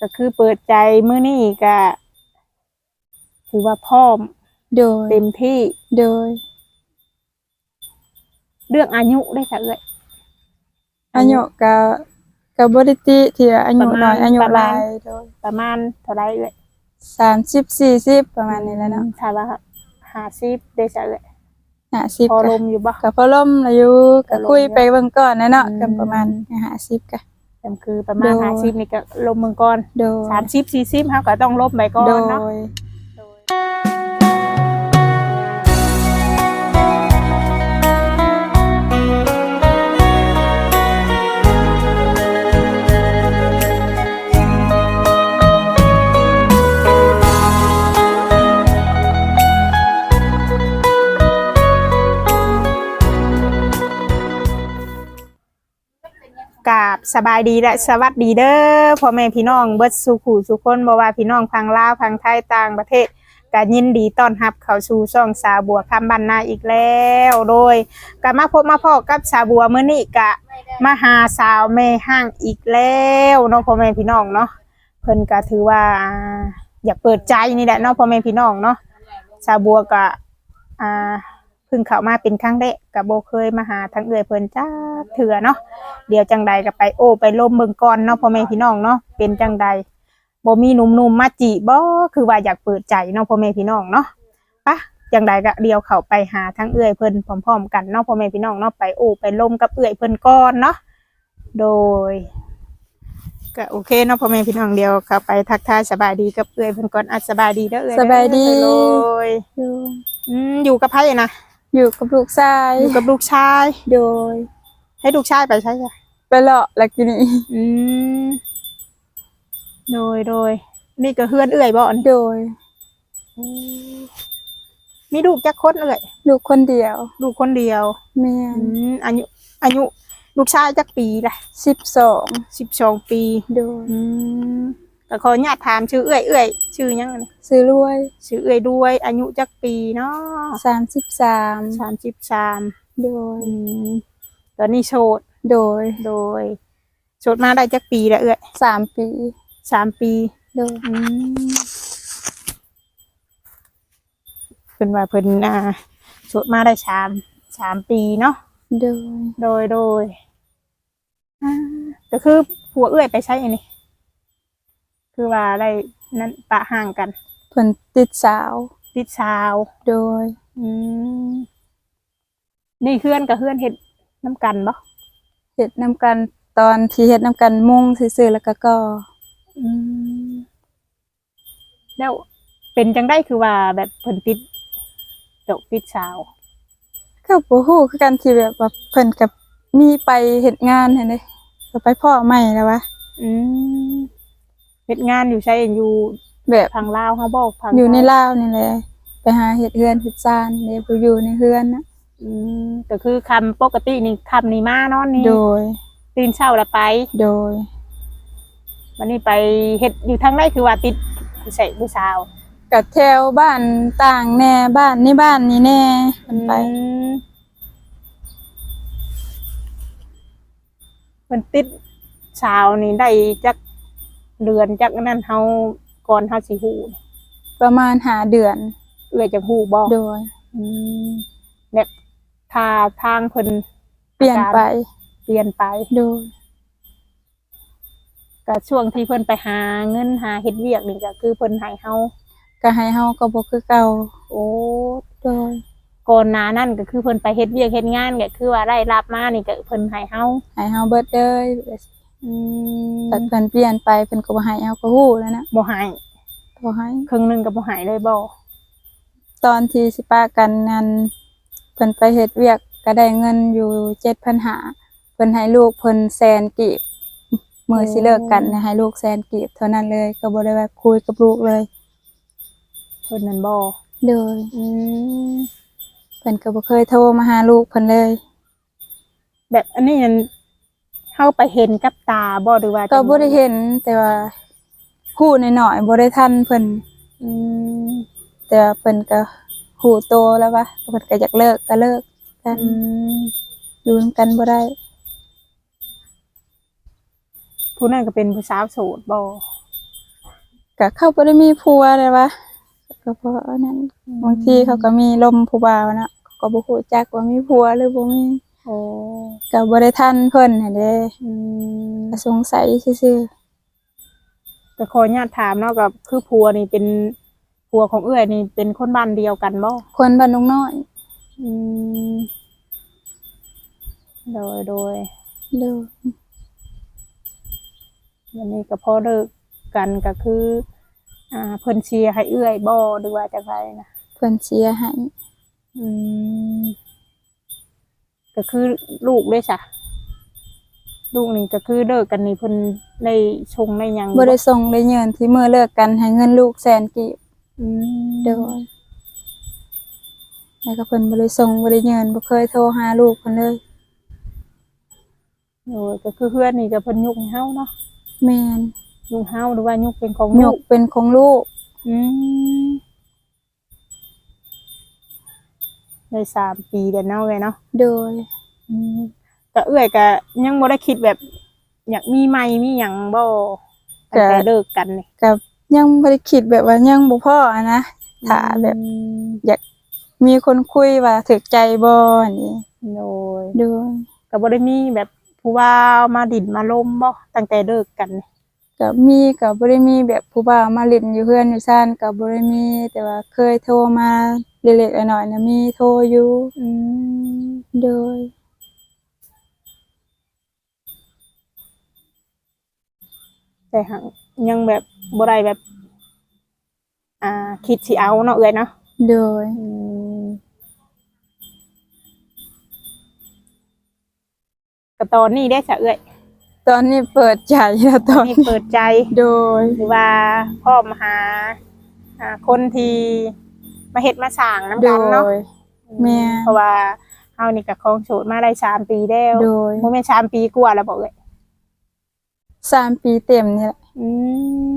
ก็คือเปิดใจมื้อนี้ก็ถือว่าพร้อมโดยเต็มที่โดย เรื่องอายุได้ซะเอ้ยอายุก็ก็บ่ได้ติที่ว่าอายุประมาณน้อยอายุประหมาลาณยโดยประมาณเท่าไรเอ้ย30 40ประมาณนี้แหละเนาะถ้าว่า50ได้ซะเอ้ย50พอลก็มอยู่บ่ก็พอล่มอายุก็ก็ลมคุยอยู่ไปเบิ่งก่อนนะเนาะอืม ก็ประมาณ50ก็ แต่คือประมาณโดย50นี่ก็ลมเมืองก่อนโดย30 40เฮาก็ต้องลบไปก่อโดนเนาะยกร สบายดีและสวัสดีเด้อพ่อแม่พี่น้องเบิดสุขูสุคนบ่ว่าพี่น้องพังลาวพังไทยต่างประเทศก็ยินดีต้อนรับเข้าสู่ช่องสาบัวคำบรรณาอีกแล้ว โดยก็มาพบมาพอกับสาบัวมื้อนี้ก็มาหาสาวแม่ห้างอีกแล้วเนาะพ่อแม่พี่น้องเนาะเพิ่นก็ถือว่าอยากเปิดใจนี่แหละเนาะพ่อแม่พี่น้องเนาะสาบัวก็อ่า พิ่งเข้ามาเป็นครั้งแรกก็บ่เคยมาหาทั้งเอื้อยเพิ่นจ้าเถื่อเนาะเดี๋ยวจังใดก็ไปโอ้ไปล่มเบิ่งก่อนเนาะพ่อแม่พี่น้องเนาะเป็นจังใดบ่มีหนุ่มๆมาจีบบ่คือว่าอยากเปิดใจเนาะพ่อแม่พี่น้องเนาะปะจังใดก็เดียวเข้าไปหาทั้งเอื้อยเพิ่นพร้อมๆกันเนาะพ่อแม่พี่น้องเนาะไปโอ้ไปล่มกับเอื้อยเพิ่นก่อนเนาะโดยก็โอเคเนาะพ่อแม่พี่น้องเดียวเข้าไปทักทายสบายดีกับเอื้อยเพิ่นก่อนอะสบายดีเด้อเอื้อยสบายดีเด้อโดยโดยอืมอยู่กับไผนะ อยู่กับลูกชาย อยู่กับลูกชาย โดย ให้ลูกชายไปใช่จ้ะไปเลาะแล้วกินนี่อืมโดยโดยนี่ก็เฮือนเอื่อยบ่อนโดย มีลูกจักคนเอื่อยลูกคนเดียว ลูกคนเดียวแม่อืมอายุอายุ ลูกชายจักปีละ12สิบสองปี โดย อืม ก็ขออนุญาตถามชื่อเอื่อยเอื่อยชื่อหยังอันนี้ซื้อรวยชื่อเอื่อยด้วยอายุจักปีเนาะ33สามสิบสามโดยอืมตอนนี้โสดโดยโดยโสดมาได้จักปีละเอื่อย3ปีสามปีโดยอืมเพิ่นว่าเพิ่นอ่าสวดมาได้สามสามปีเนาะโดยโดยโดยอ่าก็คือผัวเอื้อยไปใช้อันนี้ คือว่าได้นั้นปะห่างกัน เพิ่นติดสาว ติดสาว โดย อืมนี่เพื่อนกับเพื่อนเห็ดน้ำกันบ่เฮ็ดนํกันตอนที่เฮ็ดนํกันมุ่งซื่อๆแล้วก็ก็ อืมแล้วเป็นจังได้คือว่าแบบเพิ่นติดดอกติดสาว ก็บ่ฮู้คือกันที่แบบว่าเพิ่นกับมีไปเฮ็ดงานหั่นเด้ก็ไปพ่อใหม่แล้ววะอืม เฮ็ดงานอยู่ใช่อยู่แบบทางลาวเขาบอกทางอยู่ในไทลาวนี่แหละไปหาเฮ็ดเฮือนเฮ็ดซ่านเด้บ่อยู่ในเฮือนนะอืมก็คือคำปกตินี่คำนี้มานอนนี่โดย ตื่นเช้าแล้วไปโดย วันนี้ไปเฮ็ดอยู่ทางไหนคือว่าติดผู้ใส่ผู้สาวกับแถวบ้านต่างแน่บ้านนี่บ้านนี่แน่มันไปอืมมันติดสาวนี่ได้จัก เดือนจักนั้นเฮาก่อนเฮาสิฮู้ประมาณหาเดือนเอื้อยจะฮู้บ่โดยอืมแบบท่าทางเพิ่นเปลี่ยนไป เปลี่ยนไปโดยก็ช่วงที่เพิ่นไปหาเงินหาเฮ็ดเวียกนี่ก็คือเพิ่นให้เฮาก็ให้เฮาก็บ่คือเก่าโอ้โดยก่อนหน้านั้นก็คือเพิ่นไปเฮ็ดเวียกเฮ็ดงานก็คือว่าได้รับมานี่ก็เพิ่นให้เฮาให้เฮาเบิดเลย อืมแต่เพิ่นเปลี่ยนไปเพิ่นก็บ่ให้เฮาก็ฮู้แล้วนะบ่ให้บ่ให้ครึ่งหนึงก็บ่ให้เลยบ่ตอนที่สิปากันนั้นเพิ่นไปเฮ็ดเวียกก็ได้เงินอยู่7,500เพิ่นให้ลูกเพิ่นแสนกีบมื้อสิเลิกกันนะให้ลูกแสนกีบเท่านั้นเลยก็บ่ได้ว่าคุยกับลูกเลยเพิ่นนั่นบ่โดยอืมเพิ่นก็บ่เคยโทรมาหาลูกเพิ่นเลย แบบอันนี้นั่น เฮาไปเห็นกับตาบ่หรือว่าก็บ่ได้เห็นแต่ว่าฮู้น้อยๆบ่ได้ทันเพิ่นอืมแต่ว่าเพิ่นก็ฮู้โตแล้วว่าเพิ่นก็อยากเลิกก็เลิกกันอืมอยู่นำกันบ่ได้ผู้นั้นก็เป็นผู้สาวโสดบ่ก็เข้าบ่ได้มีผัวเลยวะก็เพราะนั้นบางทีเขาก็มีลมผู้บ่าวนะเขาก็บ่ฮู้จักว่ามีผัวหรือบ่มี โอ้ก็บ่ได้ทันเพิ่นหั่นเด้อืมก็สงสัยซื่อก็ขออนุญาตถามเนาะกับคือผัวนี่เป็นผัวของเอื้อยนี่เป็นคนบ้านเดียวกันบ่ๆคนบ้านนงน้อยอืมโดยโดยเด้อวันนี้ก็พอเลิกกันก็คืออ่าเพิ่นเชียร์ให้เอื้อยบ่หรือว่าจังไดนะเพิ่นเสียให้ อืม ก็คือลูกเลยจ้ะลูกนี่ก็คือเลิกกันนี่เพิ่นได้ชงได้หยังบ่ได้ส่งได้เงินที่มื้อเลิกกันให้เงินลูกแสนกีบอืมเด้อแล้วก็เพิ่นบ่ได้ส่งบ่ได้เงินบ่เคยโทรหาลูกเพิ่นเลยโอ้ยก็คือเพื่อนนี่ก็เพิ่นยุกให้เฮาเนาะแม่นยุกเฮาหรือว่ายุกเป็นของยลูกกเป็นของลูกอืม ได้สามปีเดี๋ยวเนาะเว้ยเนาะโดยอืมก็เอื้อยก็ยังบ่ได้คิดแบบอยากมีใหม่มีหยังบ่ตั้งแต่เลิกกันนี่กับยังบ่ได้คิดแบบว่ายังบ่พออะนะถ้าแบบอืมมีคนคุยว่าถึกใจบ่อันนี้โดยโดย ก็บ่ได้มีแบบผู้ว่ามาดินมาลมบ่ตั้งแต่เลิกกันนี่ ก็มีก็บ่ได้มีแบบผู้บ่าวมาเล่นอยู่เฮือนอยู่ซ่านก็บ่ได้มี แต่ว่าเคยโทรมาเล็กๆน้อยๆนะมีโทรอยู่อืมโดยแต่หังยังแบบบ่ได้แบบ อ่า คิดสิเอาเนาะเอื้อยเนาะโดยอืมก็ตอนนี้ได้สะเอื้อย ตอนนี้เปิดใจแล้วตอนนี่นี้เปิดใจ โดย หรือว่าพ่อมาหาอ่าคนที่มาเฮ็ดมาสร้างน้ำโดกันเนาะย แม่ เพราะว่าเฮานี่ก็ครองโสดมาได้สามปีแล้วโดยบ่แม่นสามปีกว่าแล้วบ่เอ้ยสามปีเต็มนี่แหละอืม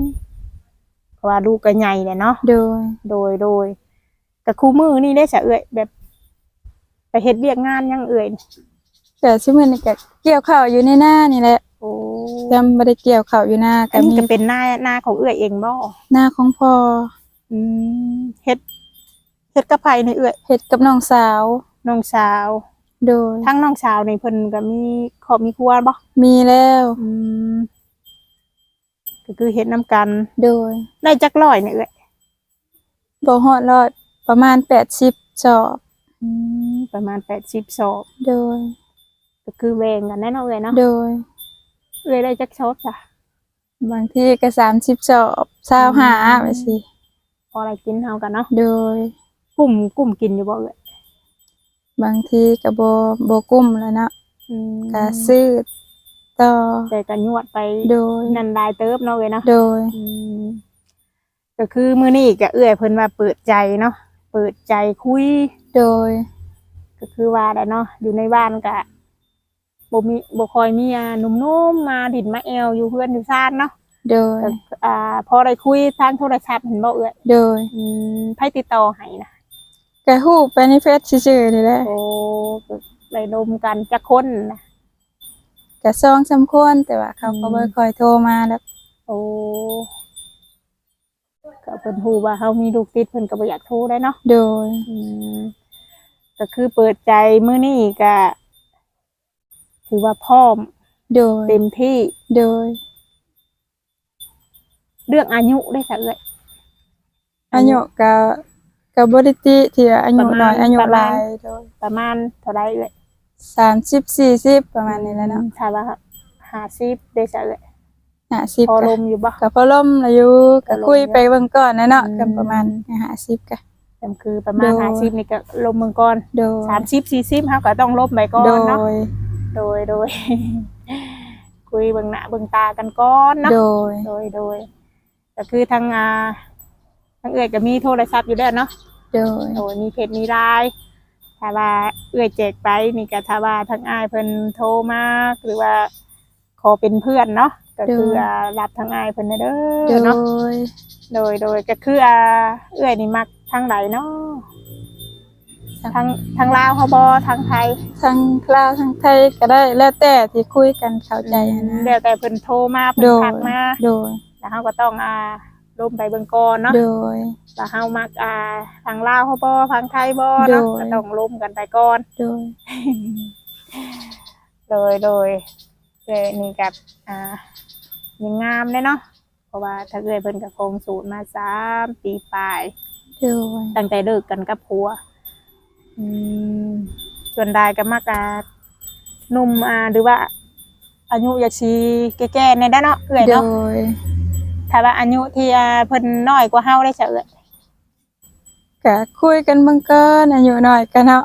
เพราะว่าลูกก็ใหญ่แหละเนาะ โดย โดยโดยก็คู่มือนี่ได้สะเอ้ยแบบไปเฮ็ดเวียกงานหยังเอ้ยแต่ชื่อมันนี่ก็เกี่ยวข้าวอยู่ในหน้านี่แหละโอ้ แต่บ่ได้เกี่ยวข้าวอยู่หน้าอัก็นนี้มีก็เป็นหน้าหน้าของเอ้ยเองบ่หน้าของพ่ออืมเฮ็ดเฮ็ดกับไผนี่เอ้ยเฮ็ดกับน้องสาว น้องสาว โดยทั้งน้องสาวนี่เพิ่นก็มีครอบมีครัวบ่มีแล้ว อืมก็คือเฮ็ดนํกัน โดยได้จักร้อยนี่เอ้ยบ่ฮอดรอดประมาณ80จอบอืมประมาณ80ศอกโดยก็คือแบ่งกันแน่เนาะเอ้ยเนาะโดย เอ้ยได้จักชอบจ้ะบางทีก็30จอบ25ไปสิพออะไรกินเฮากันเนาะโดยกลุ่มกลุ่มกินอยู่บ่เอ้ยบางทีก็บ่บ่กุ้มแล้วเนาะอืมก็ซื้อต่อแต่ก็ยวดไปโดยนันได้เติบเนาะเอ้ยเนาะโดย อืมก็คือมื้อนี้ก็เอื้อยเพิ่นว่าเปิดใจเนาะเปิดใจคุย โดย ก็คือว่าแหละเนาะอยู่ในบ้านก็ บ่มีบ่ค่อยมีอ่าหนุ่มๆมาดินมาแอวอยู่เพื่อนอยู่ซ่านเนาะโดยก็อ่าพอได้คุยทางโทรศัพท์เห็นบ่เอื้อยโดยอืมไผติดต่อให้นะก็ฮู้ไปในเฟซซื่อๆนี่แหละโอ้ก็ได้ดมกันจักคนนะก็ซองสำควรแต่ว่าเขาก็บ่ค่อยโทรมาแล้ว โอ้ก็เพิ่นฮู้ว่าเฮามีลูกติดเพิ่นก็บ่อยากโทรได้เนาะโดย อืมก็คือเปิดใจมื้อนี้ก็ ถือว่าพร้อมโดยเต็มที่โดย เรื่องอายุได้ซะเอ้ยอายุก็ก็บ่ได้ติที่ว่าอายุประมาณน้อยอายุประหมาลาณยโดยประมาณเท่าไรเอ้ย30 40ประมาณนี้แหล้วเนาะถ้าว่า50ได้ซะเอ้ย50พอก็ลมอยู่บ่ก็พอล่มแล้วอยู่พอก็ลมคุยไปเบิ่งก่อนนะเนาะอืมก็ประมาณ50ก็แต่คือประมาณโดย50นี่ก็ลมเมืองก่อนโดย30 40เฮาก็ต้องลบไปก่อโดนเนาะย โดยโดย คุยเบิ่งหน้าเบิ่งตากันก่อนเนาะโดย โดยโดยก็คือทางอ่าทางเอื้อยก็มีโทรศัพท์อยู่แล้วเนาะโดย โดยมีเพจมีไลน์ถ้าว่าเอื้อยแจกไปนี่ก็ถ้าว่าทางอ้ายเพิ่นโทรมาหรือว่าขอเป็นเพื่อนเนาะก็คืออ่ารับทางอ้ายเพิ่นเด้โดอเนาะ ย โดยโดยก็คืออ่าเอื้อยนี่มักทางไหนเนาะ ทางทางลาวเขาบ่ทางไทยทั้งลาวทั้งไทยก็ได้แล้วแต่ที่คุยกันเข้าใจอะนะแล้วแต่เพิ่นโทรมาเพิ่โดนยทักมาโดยแล้วเขาก็ต้องอ่าลมไปเบิ่งก่อนเนาะโดยว่าเฮามักอ่าทางลาวเฮาบ่ทางไทยบ่เนาะโดยก็ต้องลมกันไปก่อนโดยโดยโดยเอ้ยนี่กับอ่ายังงามเลยเนาะเพราะว่าถ้าเกิดเพิ่นกับคงสูตรมาสามปีปลายโดยตั้งแต่เลิกกันกับผัว อืมส่วนได้ก็มากอาหนุ่มอ่าหรือว่า อายุอยากชีแก่ๆในด้านเนาะเอื่อยโดเนาะยถ้าว่าอายุที่อ่าเพิ่นน้อยกว่าเฮาได้เฉยก็คุยกันเบิ่งก่อนอายุน้อยกันเนาะ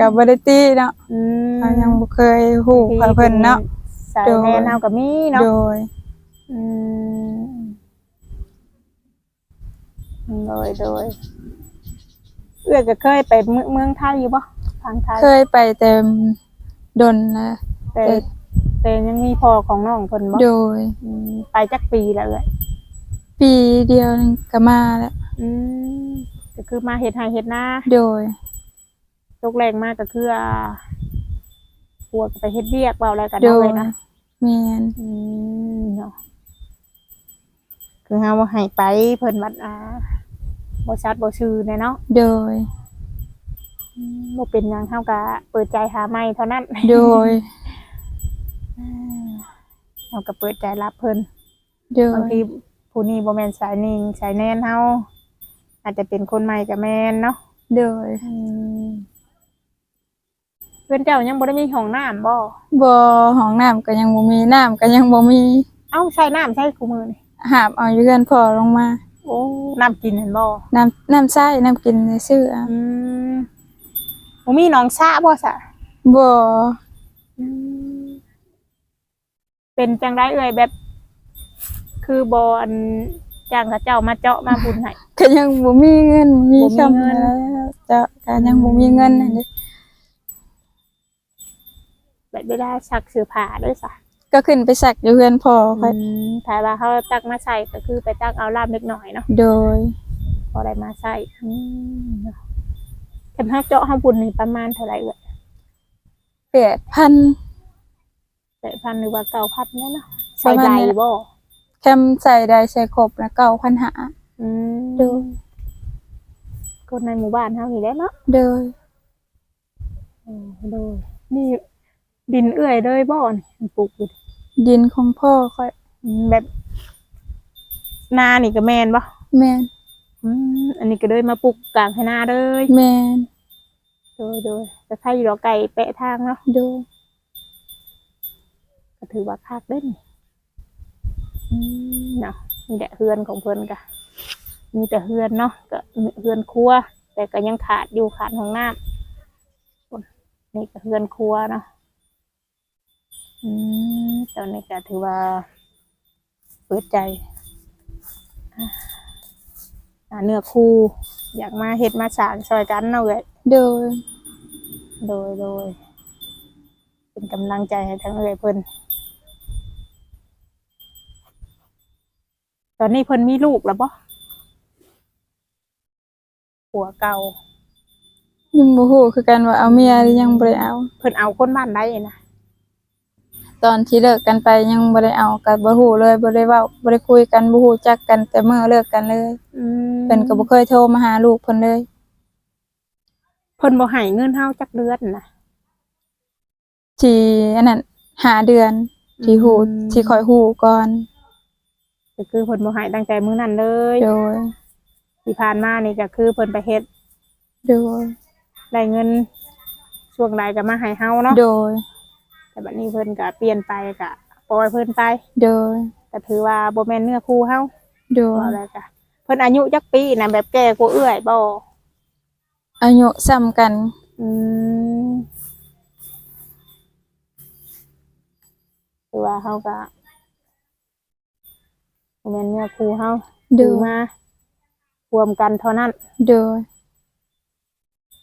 ก็บ่ได้ตีเนาะอืมเรายังบ่เคยฮู้กับเพิ่นเนาะ สายแน่เฮาก็มีเนาะ โดย อืมโดยโดย เอื้อก็เคยไปเมืองเมืองไทยอยู่ปะทางไทยเคยไปแต่ดนนะแต่แต่แต่ยังมีพ่อของน้องคนบ่โดยอืมไปจักปีแล้วเอ้ยปีเดียวนึงก็มาแล้วอืมก็คือมาเฮ็ดไร่เฮ็ดนาโดยตกแรงมากก็คืออ่าปวดไปเฮ็ดเวียกเปล่าอะไรกันโดเอาเลยยนะแม่นอืมเนาะคือเฮาบ่ให้ไปเพิ่นวัดอ่า บ่ชัดบ่ชื่อแน่เนาะโดย อืมบ่เป็นหยังเฮาก็เปิดใจหาใหม่เท่านั้น โดยเฮาก็เปิดใจรับเพิ่นโดบางยทีผู้นี้บ่แม่นสายนิ่งสายแน่นเฮาอาจจะเป็นคนใหม่ก็แม่นเนาะโดยอืมเพิ่นเจ้ายังบ่ได้มีห้องน้ำบ่บ่ห้องน้ำก็ยังบ่มีน้ำก็ยังบ่มีเอ้าใช้น้ำใช้คู่มือนี่หาบเอาอยู่เรือนพ่อลงมา โอ้น้ำกินเห็นบ่น้ำน้ำใช้น้ำกินซื่อๆอะอืมบ่มีหนองสระบ่ซะบ่อืมเป็นจังไดเอ่ยแบบ คือบอนจ้างเขาเจ้ามาเจาะมาบุญให้ ก็ยังบ่มีเงิน มีบ่มีคำเงิน แล้วจะก็ยังบ่มีเงินนั่นเด้แบบเวลาซักเสื้อผ้าด้วยซะ ก็ขึ้นไปสักอยู่เรือนพ่อค่อยอืมถ้าว่าเขาตักมาใส่ก็คือไปตักเอาลามเล็กหน่อยเนาะโดย พอได้มาใส่อืมเนาะคันเฮาเจาะเฮาบุญนี่ประมาณเท่าไหร่เอ่ย8,000แปดพันหรือว่าเก้าพันเนี่ยเนาะปใส่ระมาณใดนี้แหละบ่แคมใส่ได้ใส่ครบแล้ว9,500อืมดูคนในหมู่บ้านเฮานี่แหละเนาะโดยโอ้โดยนี่ดินเอื้อยเลยบ่นี่มันปลูกอยู่ดิ นของพ่อค่อยอืมแบบนานี่ก็แม่นบ่แม่นอืมอันนี้ก็เลยมาปลูกกลางให้นาเลยแม่นโดยโดยแต่ถ้าอยู่ดอกไก่แปะทางเนาะโดยก็ถือว่าคักเด้นอืมเนาะนี่แหละเฮือนของเพิ่นกะมีแต่เฮือนเนาะก็เฮือนครัว แต่ก็ยังขาดอยู่ขาดห้องน้ำพุ่นนี่ก็เฮือนครัวเนาะ อืมตอนนี้ก็ถือว่าเปิดใจอะอ่าเนื้อคู่ อยากมาเฮ็ดมาสร้างซอยกันเนาะเว้ยโดย โดยโดย เป็นกำลังใจให้ทั้งเอ่ยเพิ่นตอนนี้เพิ่นมีลูกแล้วบ่ผัวเก่ายังบ่ฮู้คือกันว่าเอาเมียหรือยังบ่ได้เอา เพิ่นเอาคนบ้านใดนะ ตอนที่เลิกกันไปยังบ่ได้เอาก็บ่ฮู้เลยบ่ได้เว้าบ่ได้คุยกันบ่ฮู้จักกันแต่เมื่อเลิกกันเลยอืมเพิ่นก็บ่เคยโทรมาหาลูกเพิ่นเลย เพิ่นบ่ให้เงินเฮาจักเดือนนะที่อันนั้นหาเดือนที่ฮู้ที่คอยฮู้ก่อนก็คือเพิ่นบ่ให้ตั้งแต่มื้อนั้นเลยโดย ที่ผ่านมานี่ก็คือเพิ่นไปเฮ็ดโดย ได้เงินช่วงใดก็มาให้เฮาเนาะโดย แต่บัดนี้เพิ่นก็เปลี่ยนไปก็ปล่อยเพิ่นไปโดยก็ถือว่าบ่แม่นเนื้อคู่เฮาโดยว่าอะไรจ้ะเพิ่นอายุจักปีนะแบบแก่กว่าเอื้อยบ่อายุซ้ำกัน อืมคือว่าเฮาก็บ่แม่นเนื้อคู่เฮาโดถืยอมารวมกันเท่านั้นโดย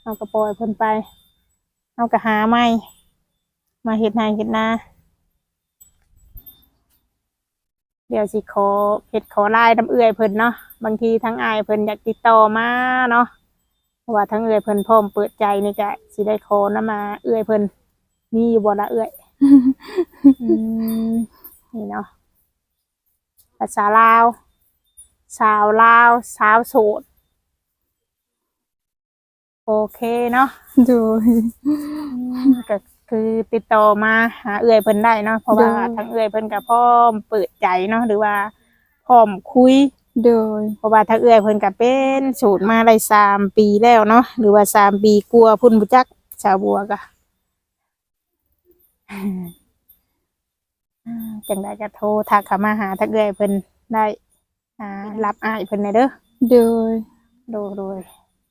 เฮาก็ปล่อยเพิ่นไปเฮาก็หาใหม่ มาเฮ็ดนาเฮ็ดนาเดี๋ยวสิขอเฮ็ดขอไลน์น้ำเอื้อยเพิ่นเนาะบางทีทั้งอายเพิ่นอยากติดต่อมาเนาะเพราะว่าทั้งเอื้อยเพิ่นพร้อมเปิดใจนี่ก็สิได้ขอนำมาเอื้อยเพิ่นมีอยู่บ่ละเอื้อยอืมนี่เนาะภาษาลาว สาวลาว สาวโสดโอเคเนาะโดยก็ คือติดต่อมาหาเอื้อยเพิ่นได้เนาะเพราะว่าได้ ทั้งเอื้อยเพิ่นก็พร้อมเปิดใจเนาะหรือว่าพร้อมคุย โดย เพราะว่าทั้งเอื้อยเพิ่นก็เป็นสูตรมาได้สามปีแล้วเนาะหรือว่าสามปีกลัวาพุ่นบุจักชาวบัวก็อ่าจังได้ก็โทรทักเข้ามาหาทั้งเอื้อยเพิ่นได้อ่ารับอ้ายเพิ่นได้เด้อ โดย โดยโดย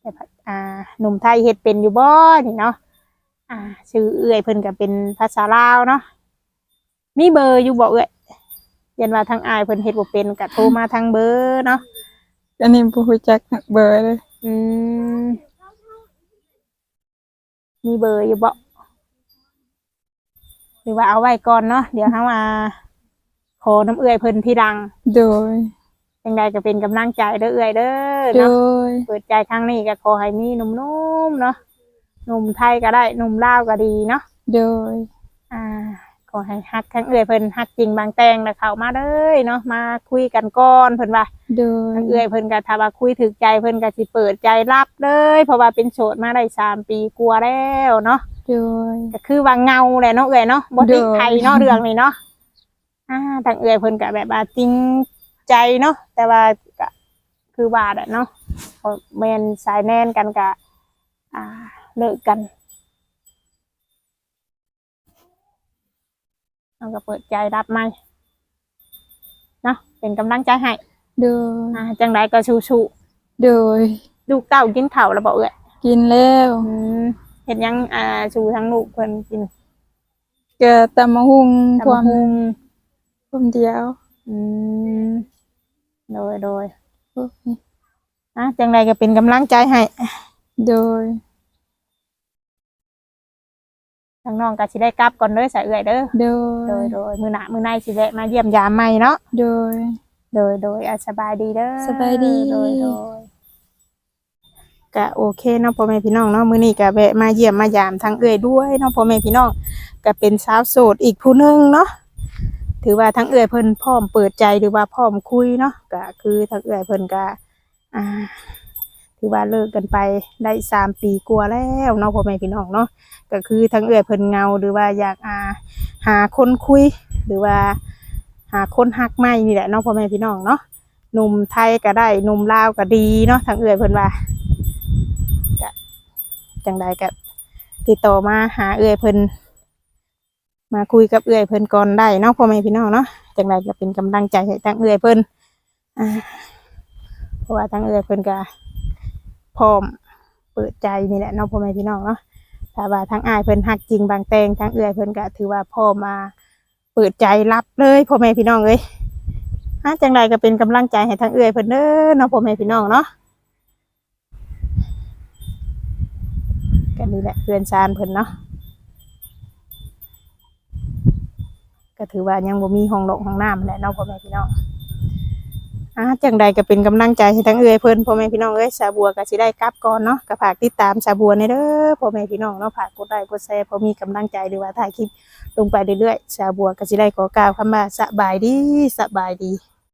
แต่พัดอ่าหนุ่มไทยเฮ็ดเป็นอยู่บ่นี่เนาะ อ่าชื่อเอื้อยเพิ่นก็เป็นภาษาลาวเนาะมีเบอร์อยู่บ่เอื้อยเรียนว่าทางอายเพิ่นเฮ็ดบ่เป็นก็โทรมาทางเบอร์เนาะอันนี้บ่ฮู้จักเบอร์เลยอืมมีเบอร์อยู่บ่หรือว่าเอาไว้ก่อนเนาะเดี๋ยวเฮามาขอน้ำเอื้อยเพิ่นทีหลัง โดยจังใดก็เป็นกำลังใจเด้อเอื้อยเด้อโดเนาะย เปิดใจครั้งนี้ก็ขอให้มีหนุ่มๆเนาะ หนุ่มไทยก็ได้หนุ่มลาวก็ดีเนาะโดย อ่าขอให้ฮักทั้งเอื้อยเพิ่นฮักจริงบางแตงแล้วเข้ามาเลยเนาะมาคุยกันก่อนเพิ่นว่าโดย ทั้งเอื้อยเพิ่นก็ถ้าว่าคุยถึกใจเพิ่นก็สิเปิดใจรับเลย เพราะว่าเป็นโสดมาได้สามปีกลัวาแล้วเนาะโดย ก็คือว่าเงาแหละเนาะเอื้อยเนาะบ่ติดเด้อไทยเนาะเรื่องนี้เนาะอ่าทางเอื้อยเพิ่นก็แบบว่าจริงใจเนาะแต่ว่าก็คือว่าแหละเนาะพอแม่นสายแน่นกันก็อ่า เลิกกันเราก็เปิดใจรับไหมเนาะเป็นกำลังใจให้โดยอ่าจังไดก็ชูโดยๆลูกเต้ากินข้าวแล้วบ่เอ้ยกินแล้วอืมเห็นยังอ่าชูทั้งลูกเพิ่นกินก็ตำมะฮุงคตำวามหุงความเดียวอืมโดยโดยโอ้ยอะจังไดก็เป็นกำลังใจให้ โดย ทางน้องก็สิได้กลับก่อนเด้อสายเอื้อยเด้อโดโดยยโดยมื้อหน้ามื้อในสิแวะมาเยี่ยมยามใหม่เนาะโดย โดยโดยอะสบายดีเด้อสบายดี โดยโดยก็โอเคเนาะพ่อแม่พี่น้องเนาะมื้อนี้ก็แวะมาเยี่ยมมายามทางเอื้อยด้วยเนาะพ่อแม่พี่น้องก็เป็นสาวโสดอีกผู้หนึงเนาะถือว่าทางเอื้อยเพิ่นพร้อมเปิดใจหรือว่าพร้อมคุยเนาะก็คือทางเอื้อยเพิ่นก็อ่า ถือว่าเลิกกันไปได้สามปีกว่าแล้วเนาะพ่อแม่พี่น้องเนาะก็คือทางเอื้อยเพิ่นเงาหรือว่าอยากอาหาคนคุย หรือว่า หาคนฮักไม่นี่แหละเนาะพ่อแม่พี่น้องเนาะหนุ่มไทยก็ได้หนุ่มลาวก็ดีเนาะทางเอื้อยเพิ่นว่าก็จังใดก็ติดต่อมาหาเอื้อยเพิ่นมาคุยกับเอื้อยเพิ่นก่อนได้เนาะพ่อแม่พี่น้องเนาะจังใดก็เป็นกำลังใจให้ทางเอื้อยเพิ่นอ่าเพราะว่าทางเอื้อยเพิ่นก็ พร้อมเปิดใจนี่แหละเนาะพ่อแม่พี่น้องเนาะถ้าว่าทางอ้ายเพิ่นฮักจริงบางแตงทางเอื้อยเพิ่นก็ถือว่าพร้อมาเปิดใจรับเลยพ่อแม่พี่น้องเอ้ยฮะจังใดก็เป็นกำลังใจให้ทางเอื้อยเพิ่นเด้อเนาะพ่อแม่พี่น้องเนาะกันนี่แหละเพื่อนซานเพิ่นเนาะก็ถือว่ายังบ่มีห้องลงห้องน้ำแหละเนาะพ่อแม่พี่น้อง อะจังใดก็เป็นกำลังใจให้ทางเอื้อยเพิ่นพ่อแม่พี่น้องเอ้ยสาบัวก็สิได้กลับก่อนเนาะก็ฝากติดตามสาบัวในเด้อพ่อแม่พี่น้องเนาะฝากกดไลค์กดแชร์พอมีกำลังใจหรือว่าถ่ายคลิปลงไปเรื่อยๆชาวบัวก็สิได้ขอกล่าวคำว่าสบายดีสบายดี